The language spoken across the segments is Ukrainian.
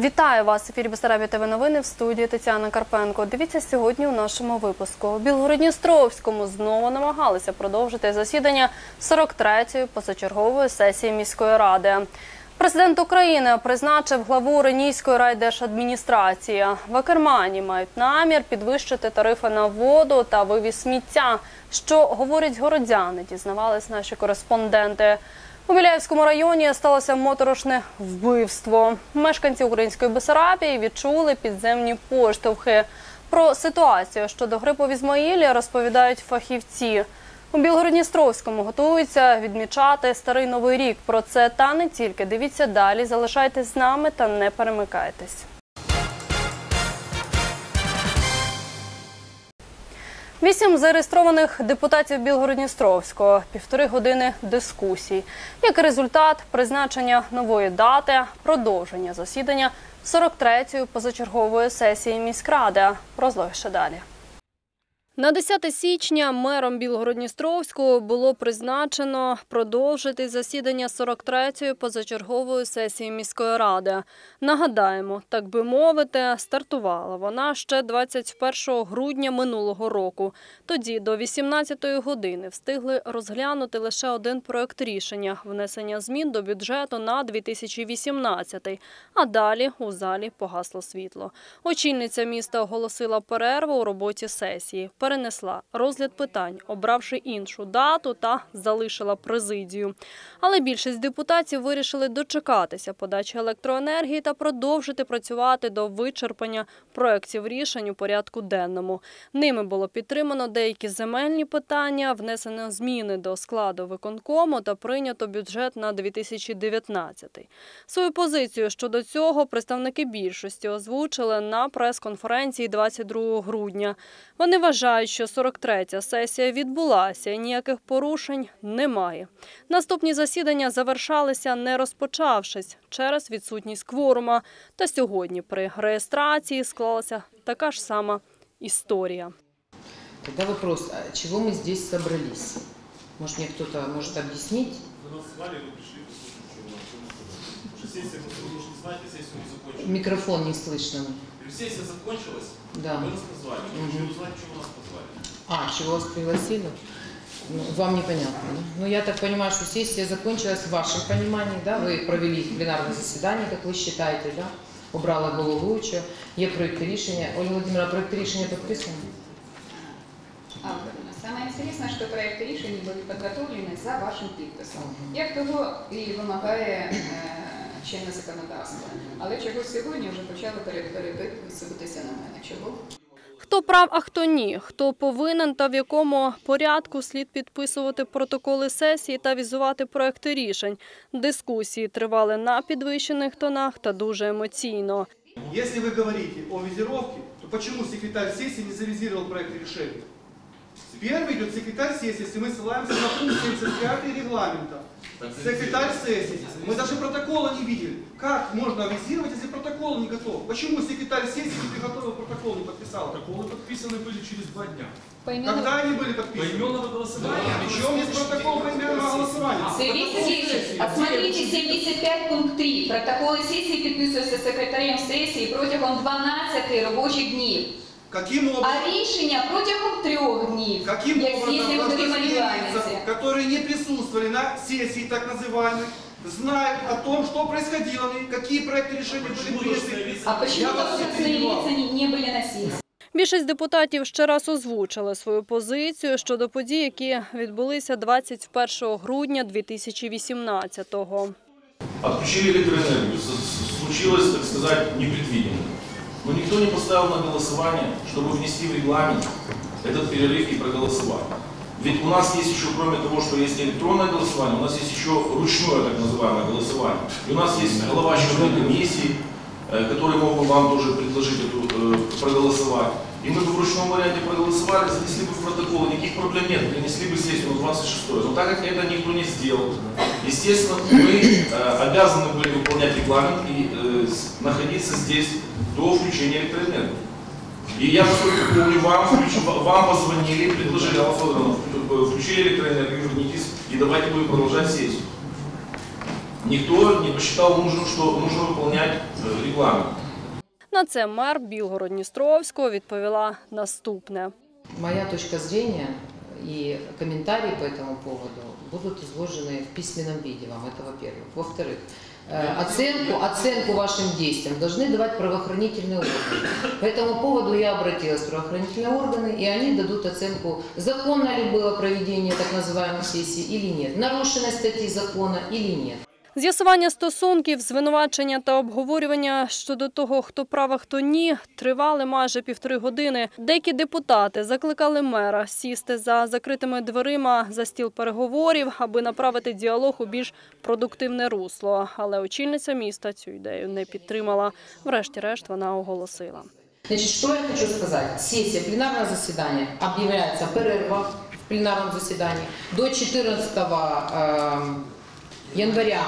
Вітаю вас. Ефірі Бесарабі ТВ новини в студії Тетяна Карпенко. Дивіться сьогодні у нашому випуску. У Білгородністровському знову намагалися продовжити засідання 43-ї позачергової сесії міської ради. Президент України призначив главу Ренійської райдержадміністрації. В Акермані мають намір підвищити тарифи на воду та вивіз сміття. Що говорять городяни, дізнавались наші кореспонденти. У Біляївському районі сталося моторошне вбивство. Мешканці української Бесарабії відчули підземні поштовхи. Про ситуацію щодо грипу в Ізмаїлі розповідають фахівці. У Білгородністровському готуються відмічати старий новий рік. Про це та не тільки. Дивіться далі, залишайтесь з нами та не перемикайтесь. Вісім зареєстрованих депутатів Білгородністровського, півтори години дискусій. Як результат призначення нової дати, продовження засідання 43-ї позачергової сесії міськради. Розлог ще далі. На 10 січня мером Білгородністровського було призначено продовжити засідання 43-ї позачергової сесії міської ради. Нагадаємо, так би мовити, стартувала вона ще 21 грудня минулого року. Тоді до 18-ї години встигли розглянути лише один проект рішення – внесення змін до бюджету на 2018, а далі у залі погасло світло. Очільниця міста оголосила перерву у роботі сесії перенесла розгляд питань, обравши іншу дату та залишила президію. Але більшість депутатів вирішили дочекатися подачі електроенергії та продовжити працювати до вичерпання проєктів рішень у порядку денному. Ними було підтримано деякі земельні питання, внесено зміни до складу виконкому та прийнято бюджет на 2019. Свою позицію щодо цього представники більшості озвучили на прес-конференції 22 грудня. Вони вважають, що 43-я сесія відбулася і ніяких порушень немає. Наступні засідання завершалися не розпочавшись через відсутність кворума. Та сьогодні при реєстрації склалася така ж сама історія. Тогда вопрос, а чего мы здесь собрались? Может, мне кто-то может объяснить? Вы нас звали, вы пришли, послушать, что у нас. Уже сессия, вы уже не знаете, сессию не закончилась. Микрофон не слышно. Говорю, Сессия закончилась, Да. вы нас назвали. Мы Мгм. решили узнать, чего нас позвали. А, чего вас пригласили? Ну, Вам непонятно, да? Ну, я так понимаю, что сессия закончилась в вашем понимании, да? Вы провели пленарное заседание, как вы считаете, да? Убрала головуючу. Є проєкти рішення. Ольга Владимировна, проєкти рішення підписані? Авторами. Самое интересное, что проекты решений были подготовлены за вашим підписом. Як того і вимагає е, чинне законодавство. Але чого сьогодні вже почали пере- переписуватися на мене. Чого? Хто прав, а хто ні? Хто повинен та в якому порядку слід підписувати протоколи сесії та візувати проекти рішень? Дискусії тривали на підвищених тонах та дуже емоційно. Если вы говорите о визировке, то почему секретарь сессии не завизировал проект решения? Первый идет секретарь сессии, если мы ссылаемся на пункт 75 регламента. Секретарь сессии. Мы даже протокола не видели. Как можно авизировать, если протокол не готов? Почему секретарь сессии не приготовил протокол, не подписал? Протоколы подписаны были через два дня. Когда они были подписаны? Поименного голосования. Причем есть протокол поименного голосования? Сергій Сергійович, а смотрите 75 пункт 3. Протоколи сесії підписуються секретарем сесії протягом 12 робочих днів. Каким образом? А рішення протягом трьох днів. Каким як образом здійснює в должны регламенті. лица, которые не присутствовали на сессии так называемой, знают о том, что происходило, и какие проекты решения Почему были должны приняты? явиться? А почему Я вас не должностные перебивал. лица не, не были на сессии? Більшість депутатів ще раз озвучили свою позицію щодо подій, які відбулися 21 грудня 2018-го. Отключили электроэнергию. С- с- Случилось, так сказать, непредвиденно. Но никто не поставил на голосование, чтобы внести в регламент этот перерыв и проголосовать. Ведь у нас есть еще, кроме того, что есть электронное голосование, у нас есть еще ручное так называемое голосование. И у нас есть глава счетной комиссии, э, который мог бы вам тоже предложить эту, э, проголосовать. И мы бы в ручном варианте проголосовали, занесли бы в протокол, никаких проблем нет, принесли бы сессию на 26 Но так как это никто не сделал, естественно, мы э, обязаны были выполнять регламент и э, находиться здесь до включения электроэнергии. И я, насколько помню, вам, включ- вам позвонили, предложили, Алла Федоровна, включили электроэнергию, вернитесь, и давайте будем продолжать сессию. никто не посчитал нужным, что нужно выполнять э, регламент. На це мер Білгород-Дністровського відповіла наступне. Моя точка зрения и комментарии по этому поводу будут изложены в письменном виде вам, это во-первых. Во-вторых, э, оценку, оценку вашим действиям должны давать правоохранительные органы. По этому поводу я обратилась в правоохранительные органы, и они дадут оценку, законно ли было проведение так называемой сессии или нет, нарушены статьи закона или нет. З'ясування стосунків, звинувачення та обговорювання щодо того, хто прав, а хто ні, тривали майже півтори години. Деякі депутати закликали мера сісти за закритими дверима за стіл переговорів, аби направити діалог у більш продуктивне русло. Але очільниця міста цю ідею не підтримала. Врешті-решт вона оголосила. Значит, что я хочу сказать? Сессия пленарного заседания объявляется перерва в пленарном заседании до 14 э, января,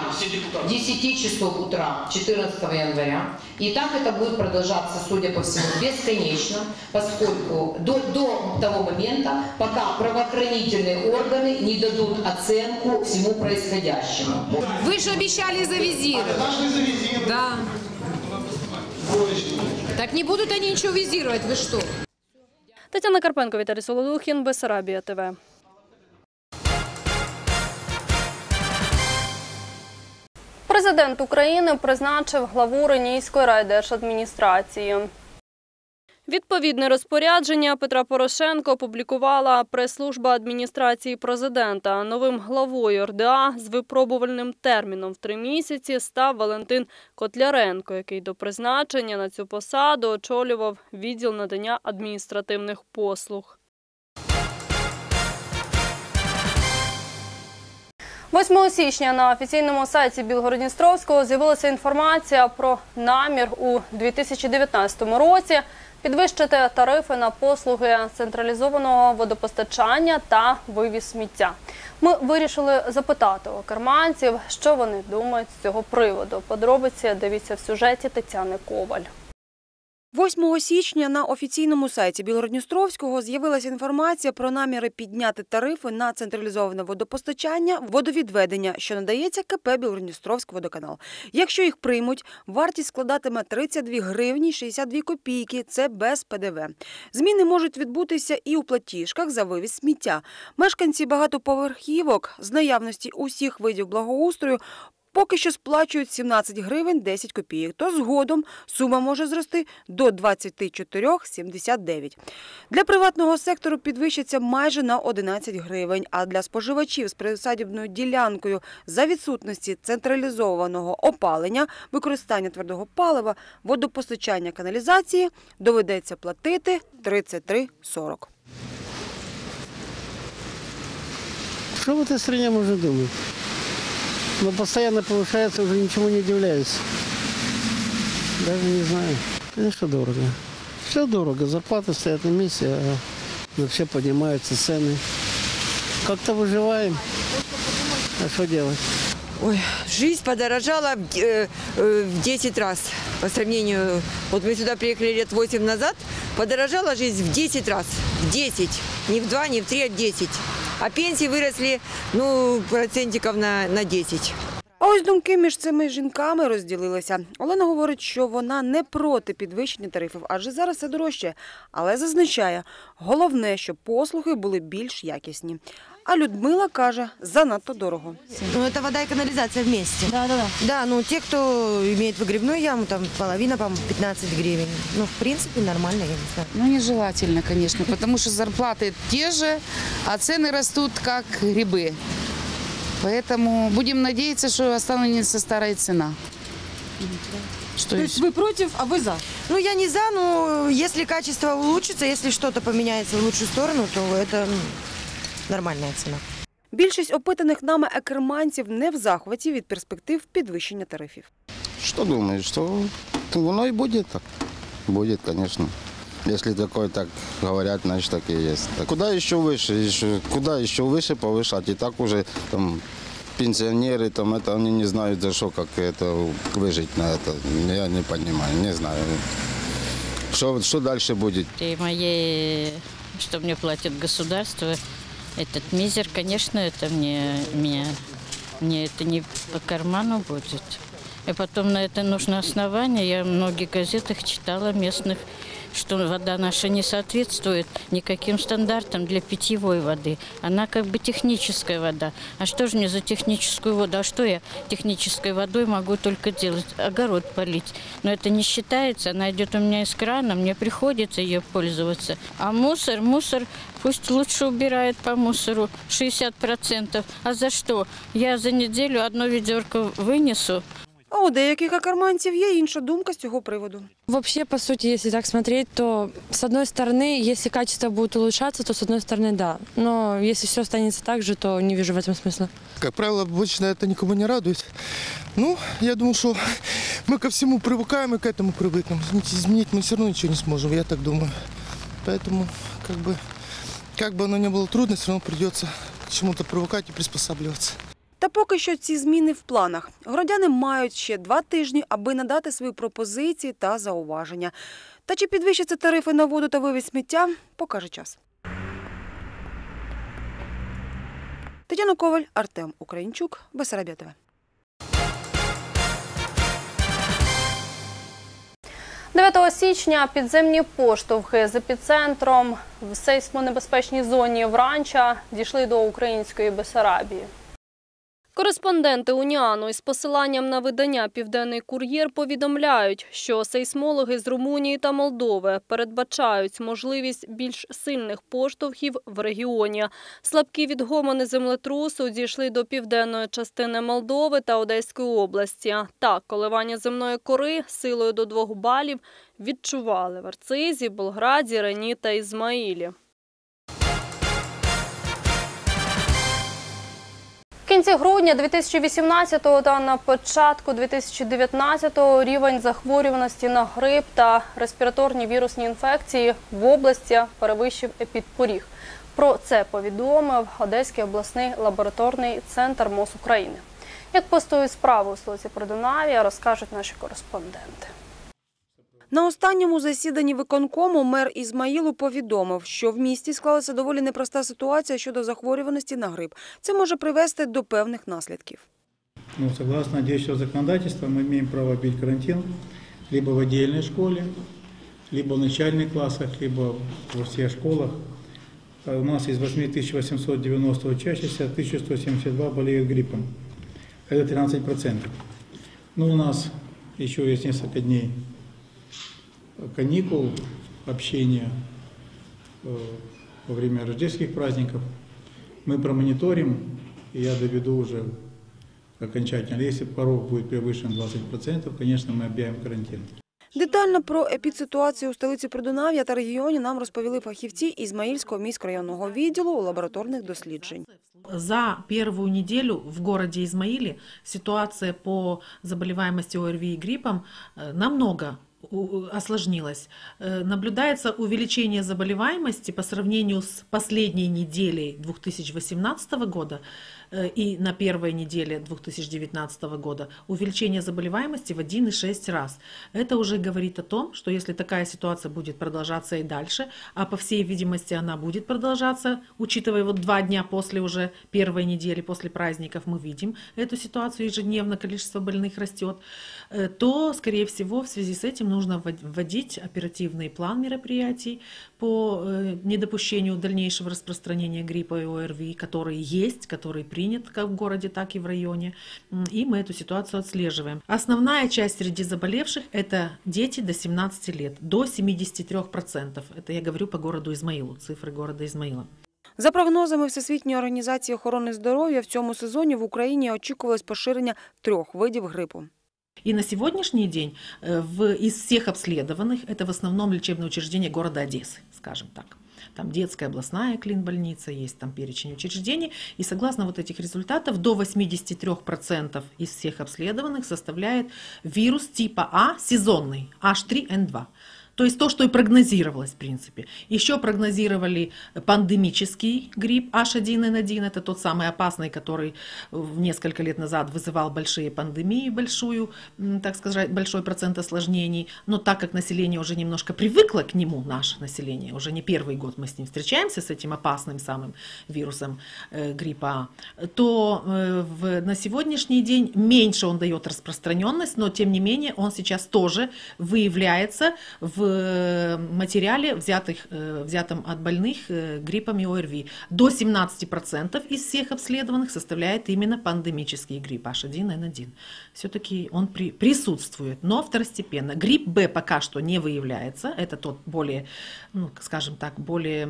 10 часов утра 14 января. И так это будет продолжаться, судя по всему, бесконечно, поскольку до, до того момента, пока правоохранительные органы не дадут оценку всему происходящему. Вы же обещали завизировать. Да. Так не будут они ничего визировать, вы что? Тетяна Карпенко, Віталій Солодухін, Бесарабія ТВ. Президент України призначив главу Ренійської райдержадміністрації. Відповідне розпорядження Петра Порошенко опублікувала прес-служба адміністрації президента. Новим главою РДА з випробувальним терміном в три місяці став Валентин Котляренко, який до призначення на цю посаду очолював відділ надання адміністративних послуг. 8 січня на офіційному сайті Білгородністровського з'явилася інформація про намір у 2019 році підвищити тарифи на послуги централізованого водопостачання та вивіз сміття. Ми вирішили запитати у керманців, що вони думають з цього приводу. Подробиці дивіться в сюжеті Тетяни Коваль. 8 січня на офіційному сайті Білгородністровського з'явилася інформація про наміри підняти тарифи на централізоване водопостачання, водовідведення, що надається КП Білгородністровський водоканал. Якщо їх приймуть, вартість складатиме 32 гривні 62 копійки. Це без ПДВ. Зміни можуть відбутися і у платіжках за вивіз сміття. Мешканці багатоповерхівок з наявності усіх видів благоустрою Поки що сплачують 17 гривень 10 копійок, то згодом сума може зрости до 24,79. Для приватного сектору підвищиться майже на 11 гривень, а для споживачів з присадібною ділянкою за відсутності централізованого опалення, використання твердого палива, водопостачання каналізації доведеться платити 33,40. Что в этой стране можно думать? Но постоянно повышается, уже ничего не удивляюсь. Даже не знаю. Конечно, дорого. Все дорого. Зарплаты стоят на месте, а вообще поднимаются цены. Как-то выживаем. А что делать? Ой, жизнь подорожала в де- э, в 10 раз по сравнению. Вот мы сюда приехали лет 8 назад, подорожала жизнь в 10 раз. В 10. Не в 2, не в 3, а в 10. А пенсии выросли, ну, процентиков на, на 10. А ось думки між цими жінками розділилися. Олена говорить, що вона не проти підвищення тарифів, адже зараз все дорожче. Але зазначає, головне, щоб послуги були більш якісні. А Людмила каже, занадто дорого. Ну, это вода и канализация вместе. Да, да, да. Да, ну, те, кто имеет выгребную яму, там половина, по 15 гривен. Ну, в принципе, нормально, я не знаю. Ну, нежелательно, конечно, потому что зарплаты те же, а цены растут как грибы. Поэтому будем надеяться, что останется старая цена. Что еще? ви проти, а ви за? Ну, я не за, но если качество улучшится, если что-то поменяется в лучшую сторону, то это нормальная цена. Більшість опитаних нами екерманців не в захваті від перспектив підвищення тарифів. Что думаешь, что оно и будет так? Будет, конечно. Если такое так говорят, значит так и есть. Так куда еще выше? Еще, куда еще выше повышать? И так уже там пенсионеры, там это они не знают за что, как это выжить на это. Я не понимаю, не знаю. Что, что дальше будет? И моей, что мне платит государство, этот мизер, конечно, это мне меня мне это не по карману будет. И потом на это нужно основание. Я в многих газетах читала местных, что вода наша не соответствует никаким стандартам для питьевой воды. Она как бы техническая вода. А что же мне за техническую воду? А что я технической водой могу только делать? Огород полить. Но это не считается. Она идет у меня из крана, мне приходится ее пользоваться. А мусор, мусор пусть лучше убирает по мусору 60%. А за что? Я за неделю одно ведерко вынесу, А у деяких акарманців є інша думка з цього приводу. Вообще, по сути, если так смотреть, то с одной стороны, если качество будет улучшаться, то с одной стороны, да. Но если все останется так же, то не вижу в этом смысла. Как правило, обычно это никому не радует. Ну, я думаю, что мы ко всему привыкаем и к этому привыкнем. Изменить мы все равно ничего не сможем, я так думаю. Поэтому, как бы, как бы оно ни было трудно, все равно придется к чему-то привыкать и приспосабливаться. Та поки що ці зміни в планах. Городяни мають ще два тижні, аби надати свої пропозиції та зауваження. Та чи підвищаться тарифи на воду та вивіз сміття, покаже час. Тетяна Коваль, Артем Українчук, Бесарабія ТВ. 9 січня підземні поштовхи з епіцентром в сейсмонебезпечній зоні Вранча дійшли до української Бесарабії. Кореспонденти Уніану із посиланням на видання Південний кур'єр повідомляють, що сейсмологи з Румунії та Молдови передбачають можливість більш сильних поштовхів в регіоні. Слабкі відгомони землетрусу дійшли до південної частини Молдови та Одеської області. Так, коливання земної кори силою до двох балів відчували в Арцизі, Болграді, Рені та Ізмаїлі. Кінці грудня 2018 та на початку 2019 рівень захворюваності на грип та респіраторні вірусні інфекції в області перевищив епідпоріг. Про це повідомив Одеський обласний лабораторний центр МОЗ України. Як постують справи у столиці Придунавія, розкажуть наші кореспонденти. На останньому засіданні виконкому мер Ізмаїлу повідомив, що в місті склалася доволі непроста ситуація щодо захворюваності на грип. Це може привести до певних наслідків. Ну, согласно действующего законодательства, мы имеем право бить карантин либо в отдельной школе, либо в начальных классах, либо во всех школах. А У нас из 8890 учащихся 1172 болеют гриппом. Это 13%. Ну, у нас еще есть несколько дней каникул, общения э, во время рождественских праздников. Мы промониторим, и я доведу уже окончательно. Если порог будет превышен 20%, конечно, мы объявим карантин. Детально про епідситуацію у столиці Придунав'я та регіоні нам розповіли фахівці Ізмаїльського міськрайонного відділу лабораторних досліджень. За первую неделю в городе Измаиле ситуация по заболеваемости ОРВИ и гриппом э, намного осложнилась. Э, Наблюдается увеличение заболеваемости по сравнению с последней неделей 2018 года э, и на первой неделе 2019 года увеличение заболеваемости в 1,6 раз. Это уже говорит о том, что если такая ситуация будет продолжаться и дальше, а по всей видимости она будет продолжаться, учитывая вот два дня после уже первой недели, после праздников мы видим эту ситуацию, ежедневно количество больных растет, э, то, скорее всего, в связи с этим нужно ввод- вводить оперативный план мероприятий по э, недопущению дальнейшего распространения гриппа и ОРВИ, который есть, который принят как в городе, так и в районе. М, И мы эту ситуацию отслеживаем. Основная часть среди заболевших – это дети до 17 лет, до 73%. Это я говорю по городу Измаилу, цифры города Измаила. За прогнозами Всесвітньої організації охорони здоров'я, в цьому сезоні в Україні очікувалось поширення трьох видів грипу. И на сегодняшний день э, в, из всех обследованных, это в основном лечебные учреждения города Одессы, скажем так. Там детская областная клинбольница, есть там перечень учреждений. И согласно вот этих результатов, до 83% из всех обследованных составляет вирус типа А сезонный, H3N2. То есть то, что и прогнозировалось, в принципе. Еще прогнозировали пандемический грипп H1N1, это тот самый опасный, который в несколько лет назад вызывал большие пандемии, большую, так сказать, большой процент осложнений. Но так как население уже немножко привыкло к нему, наше население, уже не первый год мы с ним встречаемся, с этим опасным самым вирусом э, гриппа А, то э, в, на сегодняшний день меньше он дает распространенность, но тем не менее он сейчас тоже выявляется в э, материале, взятых, э, взятом от больных э, гриппом и ОРВИ. До 17% из всех обследованных составляет именно пандемический грипп H1N1. Все-таки он при, присутствует, но второстепенно. Грипп Б пока что не выявляется, это тот более, ну, скажем так, более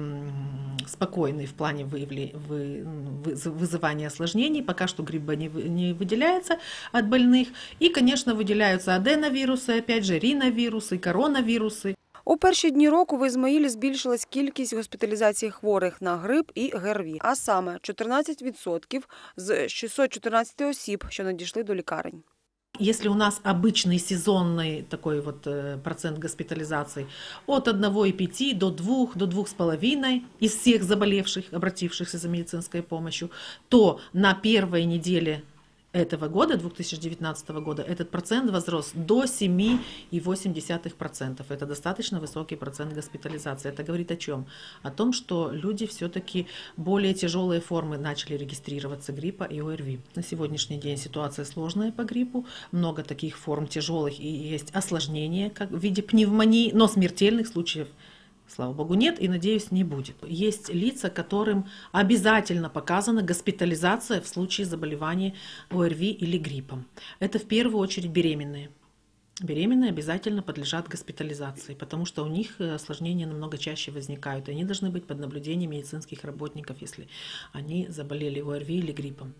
спокойный в плане выявле- вы- вы- вызывания осложнений. Пока что грипп Б не, не выделяется от больных. И, конечно, выделяются аденовирусы, опять же, риновирусы, коронавирусы. У перші дні року в Ізмаїлі збільшилась кількість госпіталізації хворих на грип і ГРВІ, а саме 14% з 614 осіб, що надійшли до лікарень. Если у нас обычный сезонный такой вот э, процент госпитализации от 1,5 до 2, до 2,5 из всех заболевших, обратившихся за медицинской помощью, то на первой неделе этого года, 2019 года, этот процент возрос до 7,8%. Это достаточно высокий процент госпитализации. Это говорит о чем? О том, что люди все-таки более тяжелые формы начали регистрироваться гриппа и ОРВИ. На сегодняшний день ситуация сложная по гриппу, много таких форм тяжелых и есть осложнения как в виде пневмонии, но смертельных случаев Слава богу, нет и, надеюсь, не будет. Есть лица, которым обязательно показана госпитализация в случае заболевания ОРВИ или гриппом. Это в первую очередь беременные. Беременные обязательно подлежат госпитализации, потому что у них э, осложнения намного чаще возникают, и они должны быть под наблюдением медицинских работников, если они заболели ОРВИ или гриппом.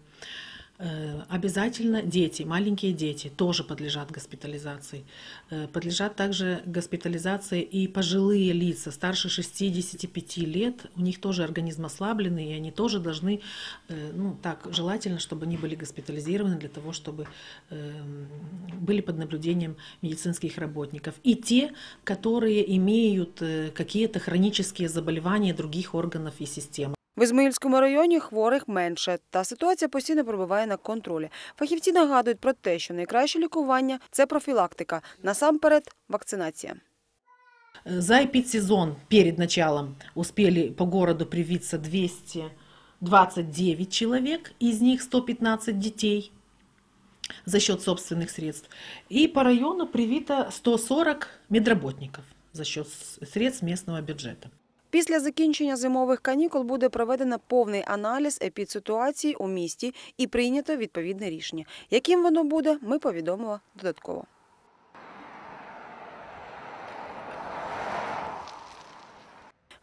Э, Обязательно дети, маленькие дети тоже подлежат госпитализации. Э, Подлежат также госпитализации и пожилые лица старше 65 лет. У них тоже организм ослабленный, и они тоже должны, э, ну так, желательно, чтобы они были госпитализированы для того, чтобы эм, были под наблюдением медицинских работников. И те, которые имеют какие-то хронические заболевания других органов и систем. В Ізмаїльському районі хворих менше, та ситуація постійно перебуває на контролі. Фахівці нагадують про те, що найкраще лікування це профілактика, насамперед вакцинація. Э, За эпидсезон перед началом успели по городу привиться 229 человек, из них 115 детей за счет собственных средств. И по району привито 140 медработников за счет с- средств местного бюджета. Після закінчення зимових канікул буде проведено повний аналіз епідситуації у місті і прийнято відповідне рішення. Яким воно буде, ми повідомимо додатково.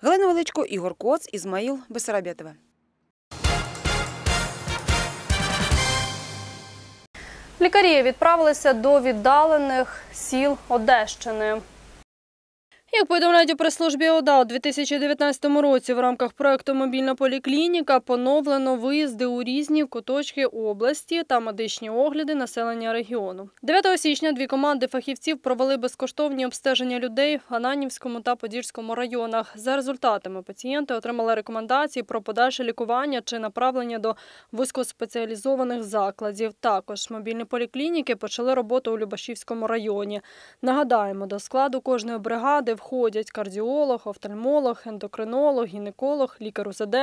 Галина Величко, Ігор Коц, Ізмаїл, Бесарабєтове. Лікарі відправилися до віддалених сіл Одещини. Як повідомляють у прес-службі ОДА, у 2019 році в рамках проекту Мобільна поліклініка поновлено виїзди у різні куточки області та медичні огляди населення регіону. 9 січня дві команди фахівців провели безкоштовні обстеження людей в Ананівському та Подільському районах. За результатами пацієнти отримали рекомендації про подальше лікування чи направлення до вузькоспеціалізованих закладів. Також мобільні поліклініки почали роботу у Любашівському районі. Нагадаємо, до складу кожної бригади входять кардіолог, офтальмолог, ендокринолог, гінеколог, лікар УЗД,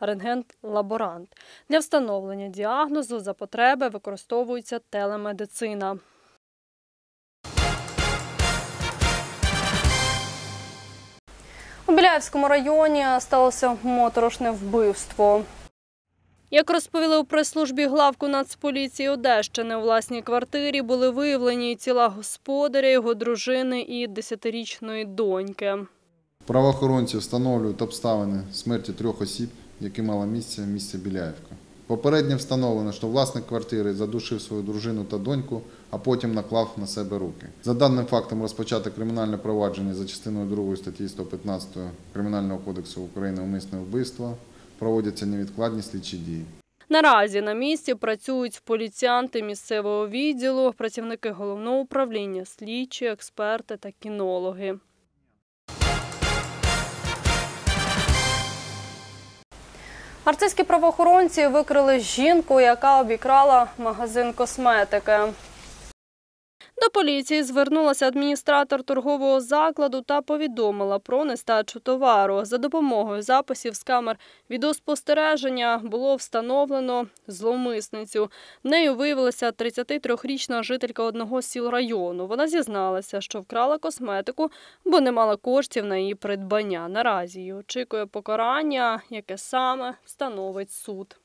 рентген-лаборант. Для встановлення діагнозу за потреби використовується телемедицина. У Біляївському районі сталося моторошне вбивство. Як розповіли у прес-службі главку Нацполіції Одещини, у власній квартирі були виявлені тіла господаря, його дружини і десятирічної доньки. Правоохоронці встановлюють обставини смерті трьох осіб, які мали місце в місті Біляївка. Попередньо встановлено, що власник квартири задушив свою дружину та доньку, а потім наклав на себе руки. За даним фактом розпочато кримінальне провадження за частиною 2 статті 115 Кримінального кодексу України умисне вбивство проводяться невідкладні слідчі дії. Наразі на місці працюють поліціянти місцевого відділу, працівники головного управління, слідчі, експерти та кінологи. Арцизькі правоохоронці викрили жінку, яка обікрала магазин косметики. До поліції звернулася адміністратор торгового закладу та повідомила про нестачу товару. За допомогою записів з камер відеоспостереження було встановлено зловмисницю. Нею виявилася 33-річна жителька одного сіл району. Вона зізналася, що вкрала косметику, бо не мала коштів на її придбання. Наразі її очікує покарання, яке саме встановить суд.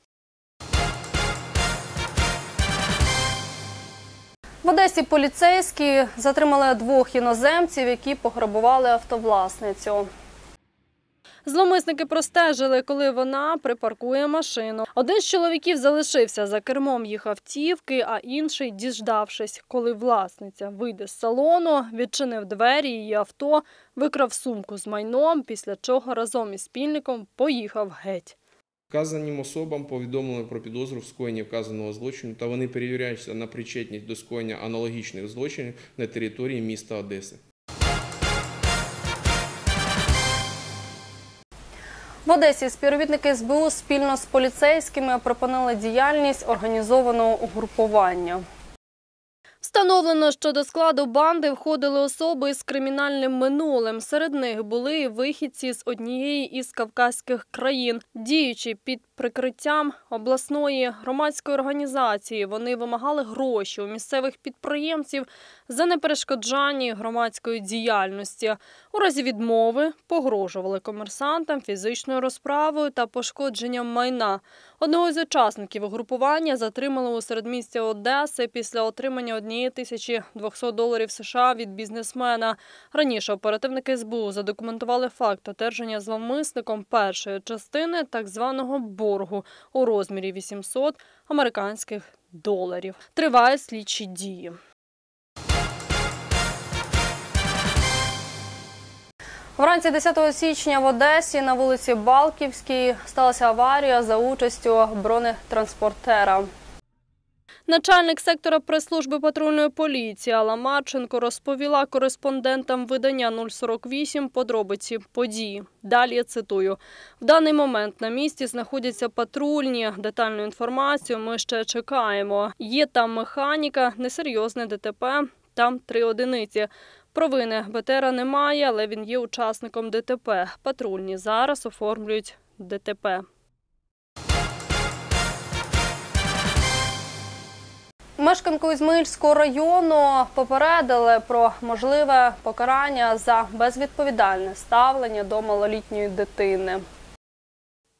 В Одесі поліцейські затримали двох іноземців, які пограбували автовласницю. Зломисники простежили, коли вона припаркує машину. Один з чоловіків залишився за кермом їх автівки, а інший, діждавшись, коли власниця вийде з салону, відчинив двері її авто, викрав сумку з майном, після чого разом із спільником поїхав геть. Вказаним особам повідомили про підозру в скоєнні вказаного злочину та вони перевіряються на причетність до скоєння аналогічних злочинів на території міста Одеси. В Одесі співробітники СБУ спільно з поліцейськими припинили діяльність організованого угрупування. Встановлено, що до складу банди входили особи з кримінальним минулим. Серед них були вихідці з однієї із кавказьких країн. Діючи під прикриттям обласної громадської організації, вони вимагали гроші у місцевих підприємців за неперешкоджання громадської діяльності. У разі відмови погрожували комерсантам фізичною розправою та пошкодженням майна. Одного з учасників угрупування затримали у середмісті Одеси після отримання однієї тисячі 200 доларів США від бізнесмена. Раніше оперативники СБУ задокументували факт одержання зловмисником першої частини так званого боргу у розмірі 800 американських доларів. Тривають слідчі дії. Вранці 10 січня в Одесі на вулиці Балківській сталася аварія за участю бронетранспортера. Начальник сектора прес-служби патрульної поліції Алла Марченко розповіла кореспондентам видання 048 подробиці події. Далі я цитую: в даний момент на місці знаходяться патрульні. Детальну інформацію ми ще чекаємо. Є там механіка, несерйозне ДТП. Там три одиниці. Провини БТРа немає, але він є учасником ДТП. Патрульні зараз оформлюють ДТП. Мешканку Ізмаїльського району попередили про можливе покарання за безвідповідальне ставлення до малолітньої дитини.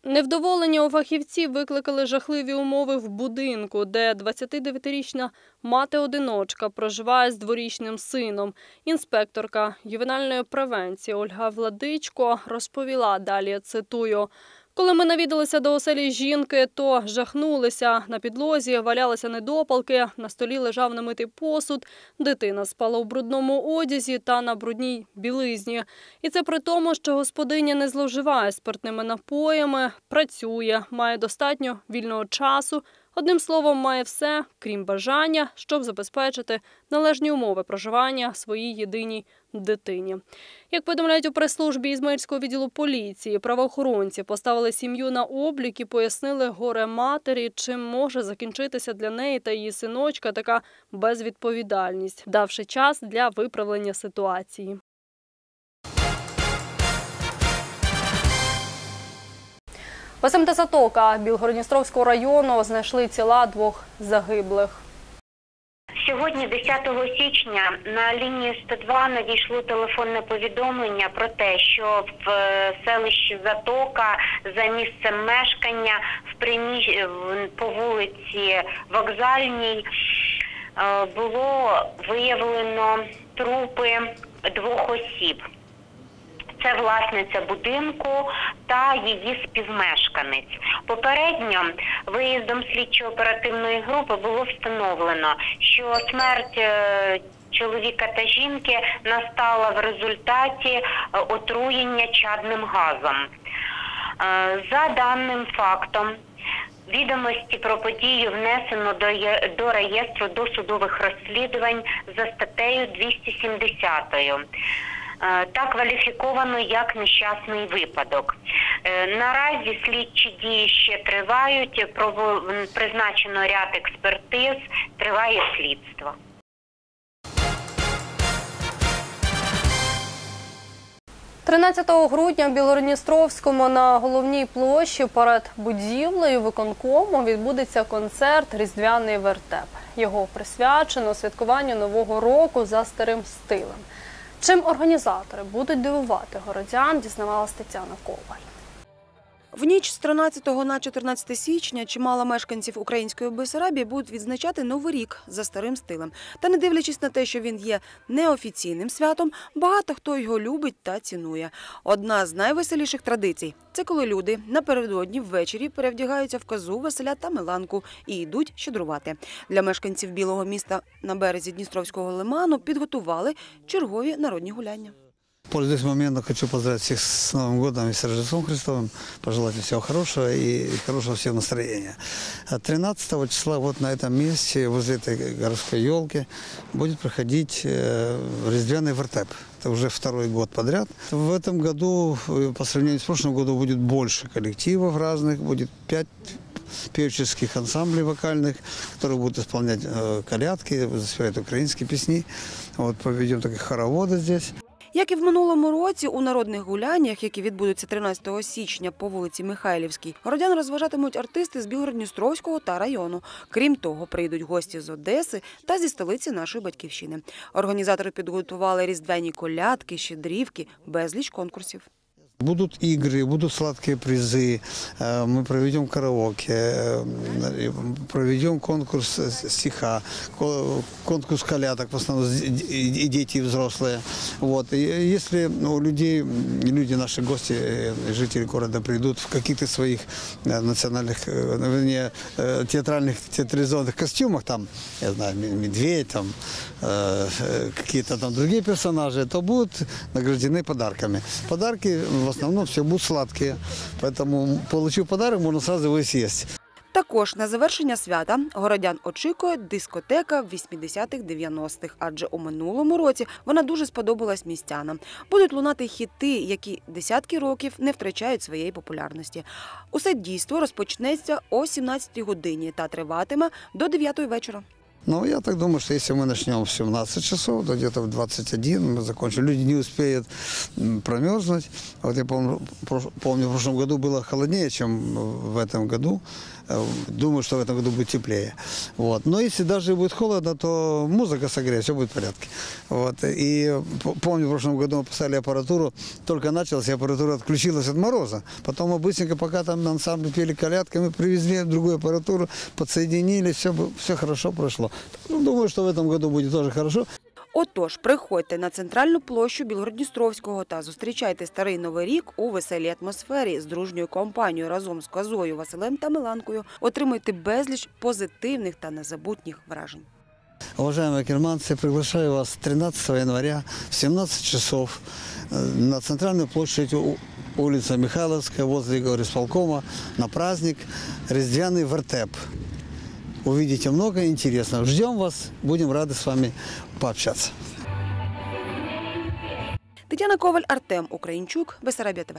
Невдоволення у фахівців викликали жахливі умови в будинку, де 29-річна мати-одиночка проживає з дворічним сином. Інспекторка ювенальної превенції Ольга Владичко розповіла далі, цитую. Коли ми навідалися до оселі жінки, то жахнулися. На підлозі валялися недопалки, на столі лежав немитий посуд, дитина спала у брудному одязі та на брудній білизні. І це при тому, що господиня не зловживає спиртними напоями, працює, має достатньо вільного часу. Одним словом, має все, крім бажання, щоб забезпечити належні умови проживання своїй єдиній дитині. Як повідомляють у прес-службі Ізмаїльського відділу поліції, правоохоронці поставили сім'ю на облік і пояснили горе матері, чим може закінчитися для неї та її синочка така безвідповідальність, давши час для виправлення ситуації. В СМТ Затока Білгородністровського району знайшли тіла двох загиблих. Сьогодні, 10 січня, на лінію 102 надійшло телефонне повідомлення про те, що в е, селищі Затока за місцем мешкання в приміщ... по вулиці Вокзальній е, було виявлено трупи двох осіб. Це власниця будинку та її співмешканець. Попередньо виїздом слідчо-оперативної групи було встановлено, що смерть е, чоловіка та жінки настала в результаті е, отруєння чадним газом. Е, За даним фактом. Відомості про подію внесено до, до реєстру досудових розслідувань за статтею 270. Е, та кваліфіковано як нещасний випадок. Е, Наразі слідчі дії ще тривають, призначено ряд експертиз, триває слідство. – 13 грудня в Білородністровському на головній площі перед будівлею виконкому відбудеться концерт Різдвяний вертеп. Його присвячено святкуванню Нового року за старим стилем. Чим організатори будуть дивувати городян, дізнавалась Тетяна Коваль. В ніч з 13 на 14 січня чимало мешканців української Бесарабії будуть відзначати Новий рік за старим стилем. Та не дивлячись на те, що він є неофіційним святом, багато хто його любить та цінує. Одна з найвеселіших традицій це коли люди напередодні ввечері перевдягаються в козу, веселя та меланку і йдуть щедрувати. Для мешканців білого міста на березі Дністровського лиману підготували чергові народні гуляння. Пользуясь моментом, хочу поздравить всех с Новым годом и с Рождеством Христовым, пожелать всего хорошего и хорошего всем настроения. А 13 числа вот на этом месте, возле этой городской елки, будет проходить э, Різдвяный вертеп. Это уже второй год подряд. В этом году, э, по сравнению с прошлым годом, будет больше коллективов разных, будет пять певческих ансамблей вокальных, которые будут исполнять э, колядки, заспевать украинские песни. Вот поведем такие хороводы здесь. Як і в минулому році, у народних гуляннях, які відбудуться 13 січня по вулиці Михайлівській, городян розважатимуть артисти з Білгородністровського та району. Крім того, прийдуть гості з Одеси та зі столиці нашої батьківщини. Організатори підготували різдвяні колядки, щедрівки, безліч конкурсів. Будут игры, будут сладкие призы, э, мы проведем караоке, э, проведем конкурс стиха, ко- конкурс колядок, в основном и дети, и взрослые. Вот. И если у людей, люди, наши гости, э, жители города придут в каких-то своих национальных, вернее, театральных, театрализованных костюмах, там, я знаю, медведь, там, какие-то там другие персонажи, то будут награждены подарками. Подарки в основном все будут сладкие, поэтому, получив подарок, можно сразу его съесть. Також на завершення свята городян очікує дискотека 80-х-90-х, адже у минулому році вона дуже сподобалась містянам. Будуть лунати хіти, які десятки років не втрачають своєї популярності. Усе дійство розпочнеться о 17 годині та триватиме до 9 вечора. Ну, я так думаю, что если мы начнем в 17 часов, то где-то в 21 мы закончим. Люди не успеют м, промерзнуть. Вот я помню, прош- помню, в прошлом году было холоднее, чем в этом году. Э, Думаю, что в этом году будет теплее. Вот. Но если даже и будет холодно, то музыка согреет, все будет в порядке. Вот. И п- помню, в прошлом году мы поставили аппаратуру, только началось, и аппаратура отключилась от мороза. Потом мы быстренько, пока там на ансамбле пели колядки, мы привезли другую аппаратуру, подсоединили, все, все хорошо прошло. Ну, думаю, что в этом году будет тоже хорошо. Отож, приходьте на центральну площу Білгородністровського та зустрічайте старий новий рік у веселій атмосфері з дружньою компанією разом з козою Василем та Миланкою. Отримуйте безліч позитивних та незабутніх вражень. Уважаемые керманцы, приглашаю вас 13 января в 17 часов э, на центральную площадь у- улица Михайловская возле горисполкома на праздник Різдвяный вертеп. Увидите много интересного. Ждем вас, будем рады с вами пообщаться. Тетяна Коваль, Артем Українчук, Бесарабія ТВ.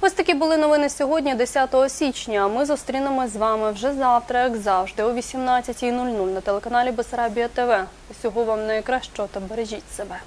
Ось такі були новини сьогодні, 10 січня. Ми зустрінемось з вами вже завтра, як завжди, о 18.00 на телеканалі Бесарабія ТВ. Усього вам найкращого та бережіть себе.